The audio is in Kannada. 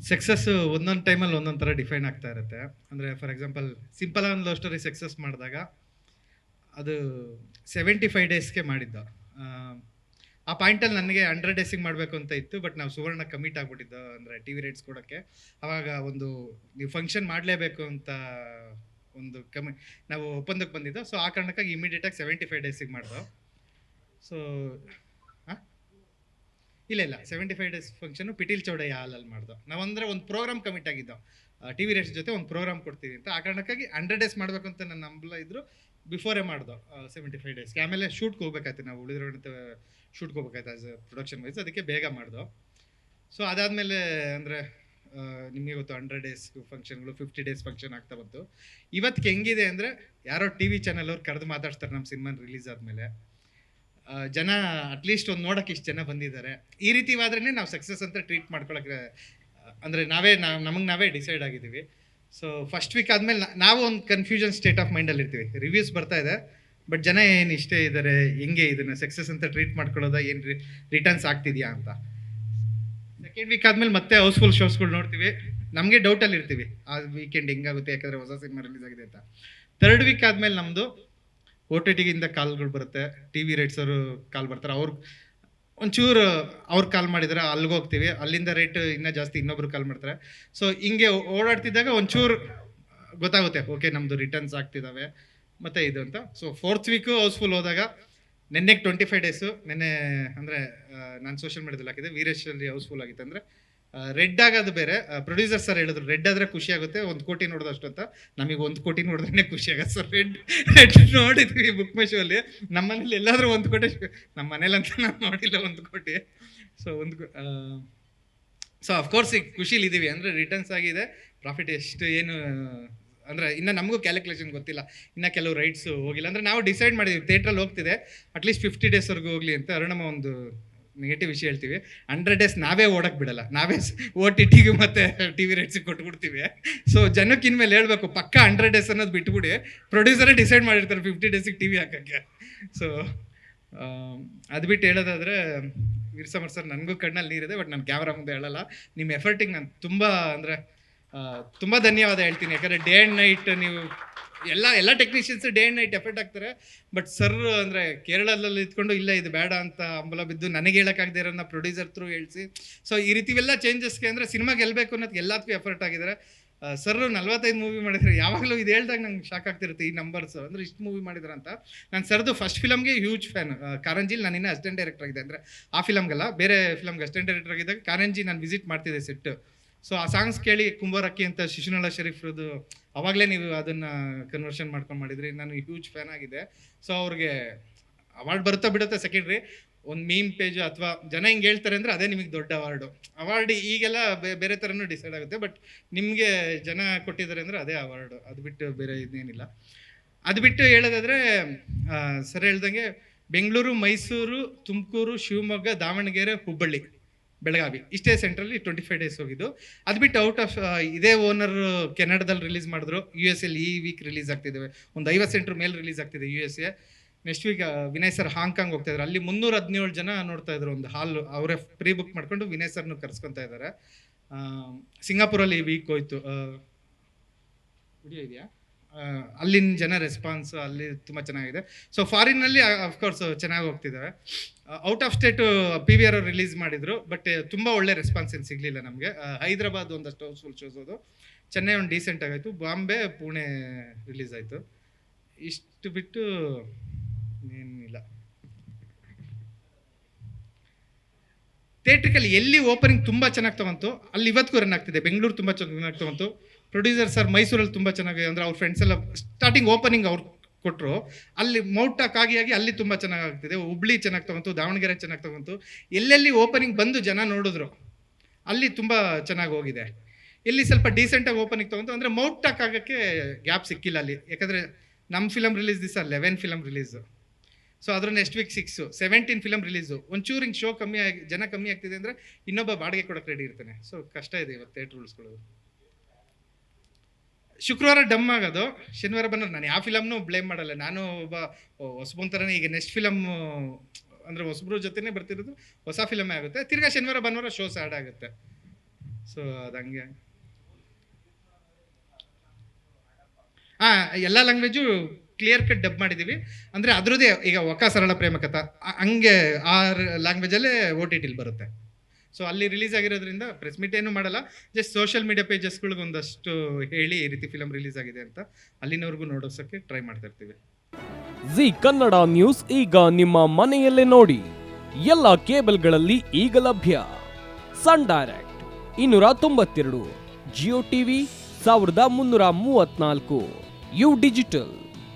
ಸಕ್ಸಸ್ ಒಂದೊಂದು ಟೈಮಲ್ಲಿ ಒಂದೊಂದು ಥರ ಡಿಫೈನ್ ಆಗ್ತಾ ಇರುತ್ತೆ. ಅಂದರೆ for example simple on love story success ಮಾಡಿದಾಗ ಅದು ಸೆವೆಂಟಿ ಫೈವ್ ಡೇಸ್ಗೆ ಮಾಡಿದ್ದು. ಆ, ಪಾಯಿಂಟಲ್ಲಿ ನನಗೆ ಹಂಡ್ರೆಡ್ ಡೇಸಿಗೆ ಮಾಡಬೇಕು ಅಂತ ಇತ್ತು ಬಟ್ ನಾವು ಸುವರ್ಣ ಕಮಿಟ್ ಆಗಿಬಿಟ್ಟಿದ್ದೋ ಅಂದರೆ ಟಿ ವಿ ರೇಟ್ಸ್ ಕೊಡೋಕ್ಕೆ. ಆವಾಗ ಒಂದು ನೀವು ಫಂಕ್ಷನ್ ಮಾಡಲೇಬೇಕು ಅಂತ ಒಂದು ಕಮಿ ನಾವು ಒಪ್ಪಂದಕ್ಕೆ ಬಂದಿದ್ದೋ. ಸೊ ಆ ಕಾರಣಕ್ಕಾಗಿ ಇಮಿಡಿಯೇಟಾಗಿ ಸೆವೆಂಟಿ ಫೈವ್ ಡೇಸಿಗೆ ಮಾಡಿದೋ. ಸೊ ಇಲ್ಲ ಇಲ್ಲ. Seventy five days function Piteel Chowdiah ಹಾಲಲ್ಲಿ ನಾವು ನಾವಂದ್ರೆ ಒಂದು ಪ್ರೋಗ್ರಾಮ್ ಕಮಿಟ್ ಆಗಿದ್ದೋ. ಟಿ ವಿ ರೇಷ್ ಜೊತೆ ಒಂದು ಪ್ರೋಗ್ರಾಮ್ ಕೊಡ್ತೀವಿ ಅಂತ. ಆ ಕಾರಣಕ್ಕಾಗಿ ಹಂಡ್ರೆಡ್ ಡೇಸ್ ಮಾಡಬೇಕು ಅಂತ ನನ್ನ ನಂಬಲ ಇದ್ರು ಬಿಫೋರೇ ಮಾಡ್ದು ಸೆವೆಂಟಿ ಫೈವ್ ಡೇಸ್ಗೆ ಆಮೇಲೆ ಶೂಟ್ಗೆ ಹೋಗ್ಬೇಕಾಯ್ತು. ನಾವು ಉಳಿದಿರೋ ಶೂಟ್ಗೆ ಹೋಗ್ಬೇಕಾಯ್ತು ಆಸ್ ಪ್ರೊಡಕ್ಷನ್ ವೈಸ್ ಅದಕ್ಕೆ ಬೇಗ ಮಾಡ್ದು. ಸೊ ಅದಾದಮೇಲೆ ಅಂದರೆ ನಿಮಗೆ ಗೊತ್ತು ಹಂಡ್ರೆಡ್ ಡೇಸ್ ಫಂಕ್ಷನ್ಗಳು ಫಿಫ್ಟಿ ಡೇಸ್ ಫಂಕ್ಷನ್ ಆಗ್ತಾ ಬಂತು. ಇವತ್ತಿಗೆ ಹೆಂಗಿದೆ ಅಂದರೆ, ಯಾರೋ ಟಿ ವಿ ಚಾನಲ್ ಅವ್ರು ಕರೆದು ಮಾತಾಡ್ತಾರೆ ನಮ್ಮ ಸಿನಿಮಾ ರಿಲೀಸ್ ಆದಮೇಲೆ. ಜನ ಅಟ್ಲೀಸ್ಟ್ ಒಂದು ನೋಡೋಕೆ ಇಷ್ಟು ಜನ ಬಂದಿದ್ದಾರೆ. ಈ ರೀತಿವಾದ್ರೇ ನಾವು ಸಕ್ಸಸ್ ಅಂತ ಟ್ರೀಟ್ ಮಾಡ್ಕೊಳಕ್ಕೆ, ಅಂದರೆ ನಾವೇ ನಾವು ನಮಗೆ ನಾವೇ ಡಿಸೈಡ್ ಆಗಿದ್ದೀವಿ. ಸೊ ಫಸ್ಟ್ ವೀಕ್ ಆದಮೇಲೆ ನಾವು ಒಂದು ಕನ್ಫ್ಯೂಷನ್ ಸ್ಟೇಟ್ ಆಫ್ ಮೈಂಡಲ್ಲಿ ಇರ್ತೀವಿ. ರಿವ್ಯೂಸ್ ಬರ್ತಾ ಇದೆ ಬಟ್ ಜನ ಏನು ಇಷ್ಟೇ ಇದ್ದಾರೆ ಹೆಂಗೆ ಇದನ್ನು ಸಕ್ಸಸ್ ಅಂತ ಟ್ರೀಟ್ ಮಾಡ್ಕೊಳ್ಳೋದಾ, ಏನು ರಿಟರ್ನ್ಸ್ ಆಗ್ತಿದೆಯಾ ಅಂತ. ಸೆಕೆಂಡ್ ವೀಕ್ ಆದಮೇಲೆ ಮತ್ತೆ ಹೌಸ್ಫುಲ್ ಶೋಸ್ಗಳು ನೋಡ್ತೀವಿ. ನಮಗೆ ಡೌಟಲ್ಲಿ ಇರ್ತೀವಿ. ಆ ವೀಕೆಂಡ್ ಹೆಂಗಾಗುತ್ತೆ, ಯಾಕಂದರೆ ಹೊಸ ಸಿನಿಮಾ ರಿಲೀಸ್ ಆಗಿದೆ ಅಂತ. ಥರ್ಡ್ ವೀಕ್ ಆದಮೇಲೆ ನಮ್ಮದು ಓ ಟಿ ಟಿಗಿಂದ ಕಾಲ್ಗಳು ಬರುತ್ತೆ. ಟಿ ವಿ ರೇಟ್ಸ್ ಅವರು ಕಾಲ್ ಬರ್ತಾರೆ ಅವ್ರು ಒಂಚೂರು ಅವ್ರು ಕಾಲ್ ಮಾಡಿದ್ರೆ ಅಲ್ಲಿಗೆ ಹೋಗ್ತೀವಿ. ಅಲ್ಲಿಂದ ರೇಟ್ ಇನ್ನೂ ಜಾಸ್ತಿ ಇನ್ನೊಬ್ರು ಕಾಲ್ ಮಾಡ್ತಾರೆ. ಸೊ ಹಿಂಗೆ ಓಡಾಡ್ತಿದ್ದಾಗ ಒಂಚೂರು ಗೊತ್ತಾಗುತ್ತೆ. ಓಕೆ ನಮ್ಮದು ರಿಟರ್ನ್ಸ್ ಆಗ್ತಿದ್ದಾವೆ ಮತ್ತು ಇದು ಅಂತ. ಸೊ ಫೋರ್ತ್ ವೀಕು ಹೌಸ್ಫುಲ್ ಹೋದಾಗ ನೆನ್ನೆಗೆ ಟ್ವೆಂಟಿ ಫೈವ್ ಡೇಸು ನೆನ್ನೆ ಅಂದರೆ ನಾನು ಸೋಷಿಯಲ್ ಮೀಡಿಯಾದಲ್ಲಿ ಹಾಕಿದೆ ವೀರೇಶಲ್ಲಿ ಹೌಸ್ಫುಲ್ ಆಗಿತ್ತು ಅಂದರೆ ರೆಡ್ ಆಗೋದು ಬೇರೆ. ಪ್ರೊಡ್ಯೂಸರ್ ಸರ್ ಹೇಳಿದ್ರು ರೆಡ್ ಆದರೆ ಖುಷಿ ಆಗುತ್ತೆ, ಒಂದು ಕೋಟಿ ನೋಡಿದಷ್ಟು ಅಂತ. ನಮಗೆ ಒಂದು ಕೋಟಿ ನೋಡಿದ್ರೆ ಖುಷಿ ಆಗುತ್ತೆ ಸರ್ ರೆಡ್ ರೆಡ್ ನೋಡಿದ್ವಿ ಬುಕ್ ಮೈ ಅಲ್ಲಿ. ನಮ್ಮ ಮನೇಲಿ ಎಲ್ಲಾದರೂ ಒಂದು ಕೋಟಿ ನಮ್ಮ ಮನೇಲಂತ ನಾನು ನೋಡಿಲ್ಲ ಒಂದು ಕೋಟಿ. ಸೊ ಒಂದು ಸೊ ಅಫ್ಕೋರ್ಸ್ ಈಗ ಖುಷಿಲಿದ್ದೀವಿ ಅಂದರೆ ರಿಟರ್ನ್ಸ್ ಆಗಿದೆ. ಪ್ರಾಫಿಟ್ ಎಷ್ಟು, ಏನು, ಅಂದರೆ ಇನ್ನು ನಮಗೂ ಕ್ಯಾಲ್ಕುಲೇಷನ್ ಗೊತ್ತಿಲ್ಲ. ಇನ್ನು ಕೆಲವು ರೈಟ್ಸು ಹೋಗಿಲ್ಲ. ಅಂದರೆ ನಾವು ಡಿಸೈಡ್ ಮಾಡಿದ್ವಿ ಥಿಯೇಟ್ರಲ್ಲಿ ಹೋಗ್ತಿದೆ. ಅಟ್ಲೀಸ್ಟ್ ಫಿಫ್ಟಿ ಡೇಸ್ವರೆಗೂ ಹೋಗಲಿ ಅಂತ ಅರುಣಮ್ಮ ಒಂದು ನೆಗೆಟಿವ್ ವಿಷಯ ಹೇಳ್ತೀವಿ. ಹಂಡ್ರೆಡ್ ಡೇಸ್ ನಾವೇ ಓಡಕ್ಕೆ ಬಿಡಲ್ಲ. ನಾವೇ ಓ ಟಿ ಟಿಗೆ ಮತ್ತು ಟಿ ವಿ ರೇಟ್ಸಿಗೆ ಕೊಟ್ಬಿಡ್ತೀವಿ. ಸೊ ಜನಕ್ಕೆ ಇನ್ಮೇಲೆ ಹೇಳ್ಬೇಕು, ಪಕ್ಕ ಹಂಡ್ರೆಡ್ ಡೇಸ್ ಅನ್ನೋದು ಬಿಟ್ಬಿಡಿ. ಪ್ರೊಡ್ಯೂಸರೇ ಡಿಸೈಡ್ ಮಾಡಿರ್ತಾರೆ ಫಿಫ್ಟಿ ಡೇಸಿಗೆ ಟಿ ವಿ ಹಾಕೋಕ್ಕೆ. ಸೊ ಅದು ಬಿಟ್ಟು ಹೇಳೋದಾದರೆ, ವೀರ್ಸಮರ್ ಸರ್ ನನಗೂ ಕಣ್ಣಲ್ಲಿ ನೀರಿದೆ ಬಟ್ ನಾನು ಕ್ಯಾಮ್ರಾ ಮುಂದೆ ಹೇಳಲ್ಲ. ನಿಮ್ಮ ಎಫರ್ಟಿಂಗ್ ನಾನು ತುಂಬ ಅಂದರೆ ತುಂಬ ಧನ್ಯವಾದ ಹೇಳ್ತೀನಿ. ಯಾಕಂದರೆ ಡೇ ಆ್ಯಂಡ್ ನೈಟ್ ನೀವು ಎಲ್ಲ ಎಲ್ಲ technicians day and night effort ಆಗ್ತಾರೆ ಬಟ್ ಸರ್ ಅಂದರೆ ಕೇರಳದಲ್ಲಿ ಇದ್ಕೊಂಡು, ಇಲ್ಲ, ಇದು ಬೇಡ ಅಂತ ಅಂಬಲ ಬಿದ್ದು ನನಗೆ ಹೇಳೋಕ್ಕಾಗದೇ ಇರೋನ್ನ ಪ್ರೊಡ್ಯೂಸರ್ ಥ್ರೂ ಹೇಳಿಸಿ. ಸೊ ಈ ರೀತಿವೆಲ್ಲ ಚೇಂಜಸ್ಗೆ ಅಂದರೆ ಸಿನಿಮಾ ಗೆಲ್ಲಬೇಕು ಅನ್ನೋದು ಎಲ್ಲದಕ್ಕೂ ಎಫರ್ಟ್ ಆಗಿದ್ದಾರೆ ಸರ್ ನಲ್ವತ್ತೈದು ಮೂವಿ ಮಾಡಿದ್ರೆ ಯಾವಾಗಲೂ ಇದು ಹೇಳ್ದಾಗ ನಂಗೆ ಶಾಕ್ ಆಗ್ತಿರುತ್ತೆ ಈ ನಂಬರ್ಸ್ ಅಂದರೆ ಇಷ್ಟು ಮೂವಿ ಮಾಡಿದ್ರ ಅಂತ. ನಾನು ಸರ್ದು ಫಸ್ಟ್ ಫಿಲಮ್ಗೆ ಹ್ಯೂಜ್ ಫ್ಯಾನ್ ಕಾರಂಜಿಲಿ ನಾನು ಇನ್ನೂ ಅಸ್ಟೆಂಟ್ ಡೈರೆಕ್ಟರ್ ಆಗಿದೆ ಅಂದರೆ ಆ ಫಿಲಮ್ಗೆಲ್ಲ ಬೇರೆ ಫಿಲಮ್ಗೆ ಅಸ್ಟೆಂಟ್ ಡೈರೆಕ್ಟರ್ ಆಗಿದ್ದಾಗ ಕಾರಂಜಿ ನಾನು ವಿಸಿಟ್ ಮಾಡ್ತಿದ್ದೆ ಸೆಟ್ ಸೊ ಆ ಸಾಂಗ್ಸ್ ಕೇಳಿ ಕುಂಬಾರಕ್ಕಿ ಅಂತ ಶಿಶುನಳ ಶರೀಫ್ರದ್ದು ಅವಾಗಲೇ ನೀವು ಅದನ್ನು ಕನ್ವರ್ಷನ್ ಮಾಡ್ಕೊಂಡು ಮಾಡಿದ್ರಿ. ನಾನು ಹ್ಯೂಜ್ ಫ್ಯಾನ್ ಆಗಿದೆ. ಸೊ ಅವ್ರಿಗೆ ಅವಾರ್ಡ್ ಬರುತ್ತಾ ಬಿಡುತ್ತೆ ಸೆಕೆಂಡ್ರಿ ಒಂದು ಮೀಮ್ ಪೇಜ್ ಅಥವಾ ಜನ ಹಿಂಗೆ ಹೇಳ್ತಾರೆ ಅಂದರೆ ಅದೇ ನಿಮಗೆ ದೊಡ್ಡ ಅವಾರ್ಡು ಅವಾರ್ಡ್ ಈಗೆಲ್ಲ ಬೇರೆ ಥರನೂ ಡಿಸೈಡ್ ಆಗುತ್ತೆ ಬಟ್ ನಿಮಗೆ ಜನ ಕೊಟ್ಟಿದ್ದಾರೆ ಅಂದರೆ ಅದೇ ಅವಾರ್ಡು ಅದು ಬಿಟ್ಟು ಬೇರೆ ಇದೇನಿಲ್ಲ. ಅದು ಬಿಟ್ಟು ಹೇಳೋದಾದರೆ ಸರಿ ಹೇಳ್ದಂಗೆ ಬೆಂಗಳೂರು, ಮೈಸೂರು, ತುಮಕೂರು, ಶಿವಮೊಗ್ಗ, ದಾವಣಗೆರೆ, ಹುಬ್ಬಳ್ಳಿ. ಬೆಳಗಾವಿ. ಇಷ್ಟೇ ಸೆಂಟ್ರಲ್ಲಿ ಟ್ವೆಂಟಿ ಫೈವ್ ಡೇಸ್ ಹೋಗಿದ್ದು. ಅದು ಬಿಟ್ಟು ಔಟ್ ಆಫ್ ಇದೇ ಓನರ್ ಕೆನಡಾದಲ್ಲಿ ರಿಲೀಸ್ ಮಾಡಿದ್ರು. ಯು ಎಸ್ ಎಲ್ಲಿ ಈ ವೀಕ್ ರಿಲೀಸ್ ಆಗ್ತಿದ್ದಾವೆ ಒಂದು ಐವತ್ತು ಸೆಂಟ್ರ್ ಮೇಲೆ ರಿಲೀಸ್ ಆಗ್ತಿದೆ U S A next week Vinay sir Hong Kong ಹೋಗ್ತಾ ಇದ್ದಾರೆ ಅಲ್ಲಿ ಮುನ್ನೂರ ಹದಿನೇಳು ಜನ ನೋಡ್ತಾ ಇದ್ರು ಒಂದು ಹಾಲ್ ಅವರೇ ಪ್ರೀ ಬುಕ್ ಮಾಡ್ಕೊಂಡು ವಿನಯ್ ಸರ್ನು ಕರ್ಸ್ಕೊತಾ ಇದ್ದಾರೆ ಸಿಂಗಾಪುರಲ್ಲಿ ಈ ವೀಕ್ ಹೋಯ್ತು. ವಿಡಿಯೋ ಇದೆಯಾ? ಅಲ್ಲಿನ ಜನ ರೆಸ್ಪಾನ್ಸ್ ಅಲ್ಲಿ ತುಂಬ ಚೆನ್ನಾಗಿದೆ. ಸೊ ಫಾರಿನ್ನಲ್ಲಿ ಅಫ್ಕೋರ್ಸ್ ಚೆನ್ನಾಗಿ ಹೋಗ್ತಿದ್ದಾವೆ out of state P V R ಅವ್ರು ರಿಲೀಸ್ ಮಾಡಿದ್ರು ಬಟ್ ತುಂಬ ಒಳ್ಳೆ ರೆಸ್ಪಾನ್ಸ್ ಏನು ಸಿಗಲಿಲ್ಲ ನಮಗೆ. ಹೈದರಾಬಾದ್ ಒಂದಷ್ಟು ಹೌಸ್ಫುಲ್ ಶೋಸ್ ಅದು. ಚೆನ್ನೈ ಒಂದು ಡೀಸೆಂಟ್ ಆಗಾಯಿತು. ಬಾಂಬೆ, ಪುಣೆ ರಿಲೀಸ್ ಆಯಿತು. ಇಷ್ಟು ಬಿಟ್ಟು ಏನಿಲ್ಲ ಥಿಯೇಟ್ರಿಕಲ್ಲಿ ಎಲ್ಲಿ ಓಪನಿಂಗ್ ತುಂಬ ಚೆನ್ನಾಗಿ ತಗೊಂತು, ಅಲ್ಲಿ ಇವತ್ತಿಗೂ ರನ್ ಆಗ್ತಿದೆ. ಬೆಂಗಳೂರು ತುಂಬ ಚೆನ್ನಾಗಿ ತಗೊಂತು ಪ್ರೊಡ್ಯೂಸರ್ ಸರ್ ಮೈಸೂರಲ್ಲಿ ತುಂಬ ಚೆನ್ನಾಗಿ, ಅಂದರೆ ಅವ್ರ ಫ್ರೆಂಡ್ಸ್ ಎಲ್ಲ ಸ್ಟಾರ್ಟಿಂಗ್ ಓಪನಿಂಗ್ ಅವ್ರು ಕೊಟ್ಟರು ಅಲ್ಲಿ ಮೌಟಾಕ್ ಆಗಿ ಅಲ್ಲಿ ತುಂಬ ಚೆನ್ನಾಗಿ ಆಗ್ತಿದೆ. ಹುಬ್ಳಿ ಚೆನ್ನಾಗಿ ತಗೊಂತು, ದಾವಣಗೆರೆ ಚೆನ್ನಾಗಿ ತಗೊಂತು. ಎಲ್ಲೆಲ್ಲಿ ಓಪನಿಂಗ್ ಬಂದು ಜನ ನೋಡಿದ್ರು, ಅಲ್ಲಿ ತುಂಬ ಚೆನ್ನಾಗಿ ಹೋಗಿದೆ. ಇಲ್ಲಿ ಸ್ವಲ್ಪ ಡೀಸೆಂಟಾಗಿ ಓಪನಿಂಗ್ ತೊಗೊಂತು, ಅಂದರೆ ಮೌಟಾಕ್ ಆಗೋಕ್ಕೆ ಗ್ಯಾಪ್ ಸಿಕ್ಕಿಲ್ಲ ಅಲ್ಲಿ. ಯಾಕಂದರೆ ನಮ್ಮ ಫಿಲಮ್ ರಿಲೀಸ್ ದಿವಸ ಲೆವೆನ್ ಫಿಲಮ್ ರಿಲೀಸು ಸೊ ಅದ್ರ next week six seventeen film release ಒಂಚೂರು ಹಿಂಗೆ ಶೋ ಕಮ್ಮಿ ಆಗಿ, ಜನ ಕಮ್ಮಿ ಆಗ್ತಿದೆ ಅಂದರೆ ಇನ್ನೊಬ್ಬ ಬಾಡಿಗೆ ಕೊಡೋಕೆ ರೆಡಿ ಇರ್ತಾನೆ. ಸೊ ಕಷ್ಟ ಇದೆ ಇವತ್ತು ಥಿಯೇಟ್ರ್ ಉಳಿಸ್ಕೊಳ್ಳೋದು ಶುಕ್ರವಾರ ಡಮ್ ಆಗೋದು. ಶನಿವಾರ ಬಂದ್ರೆ ನಾನು ಯಾವ ಫಿಲಮ್ನು ಬ್ಲೇಮ್ ಮಾಡಲ್ಲ. ನಾನು ಒಬ್ಬ ಹೊಸಬನ್ ಥರನೇ ಈಗ ನೆಕ್ಸ್ಟ್ ಫಿಲಮ್ ಅಂದರೆ ಹೊಸಬ್ರ ಜೊತೆನೇ ಬರ್ತಿರೋದು. ಹೊಸ ಫಿಲಮೇ ಆಗುತ್ತೆ. ತಿರ್ಗಾ ಶನಿವಾರ, ಭಾನುವಾರ ಶೋಸ್ ಆ್ಯಡ್ ಆಗುತ್ತೆ. ಸೊ ಅದಂಗೆ ಹಾಂ ಎಲ್ಲ ಲ್ಯಾಂಗ್ವೇಜು ಕ್ಲಿಯರ್ ಕಟ್ ಡಬ್ ಮಾಡಿದ್ದೀವಿ ಅಂದರೆ ಅದರದ್ದೇ ಈಗ ಒಕ ಸರಳ ಪ್ರೇಮ ಕಥಾ ಆ- ಹಂಗೆ ಆ ಲ್ಯಾಂಗ್ವೇಜಲ್ಲೇ ಓ ಟಿ ಟಿಲಿ ಬರುತ್ತೆ. ಸೊ ಅಲ್ಲಿ ರಿಲೀಸ್ ಆಗಿರೋದ್ರಿಂದ ಪ್ರೆಸ್ ಮೀಟ್ ಏನು ಮಾಡಲ್ಲ. ಜಸ್ಟ್ ಸೋಷಿಯಲ್ ಮೀಡಿಯಾ ಪೇಜಸ್ಗಳಿಗೆ ಒಂದಷ್ಟು ಹೇಳಿ ಈ ರೀತಿ ಫಿಲಮ್ ರಿಲೀಸ್ ಆಗಿದೆ ಅಂತ ಅಲ್ಲಿನವರೆಗೂ ನೋಡೋಸಕ್ಕೆ ಟ್ರೈ ಮಾಡ್ತಾ ಇರ್ತೀವಿ. ಜಿ ಕನ್ನಡ ನ್ಯೂಸ್ ಈಗ ನಿಮ್ಮ ಮನೆಯಲ್ಲೇ ನೋಡಿ. ಎಲ್ಲ ಕೇಬಲ್ಗಳಲ್ಲಿ ಈಗ ಲಭ್ಯ. ಸನ್ ಡೈರೆಕ್ಟ್ ಇನ್ನೂರ ತೊಂಬತ್ತೆರಡು ಜಿಯೋ ಟಿವಿ ಸಾವಿರದ ಮುನ್ನೂರ ಮೂವತ್ನಾಲ್ಕು ಯು ಡಿಜಿಟಲ್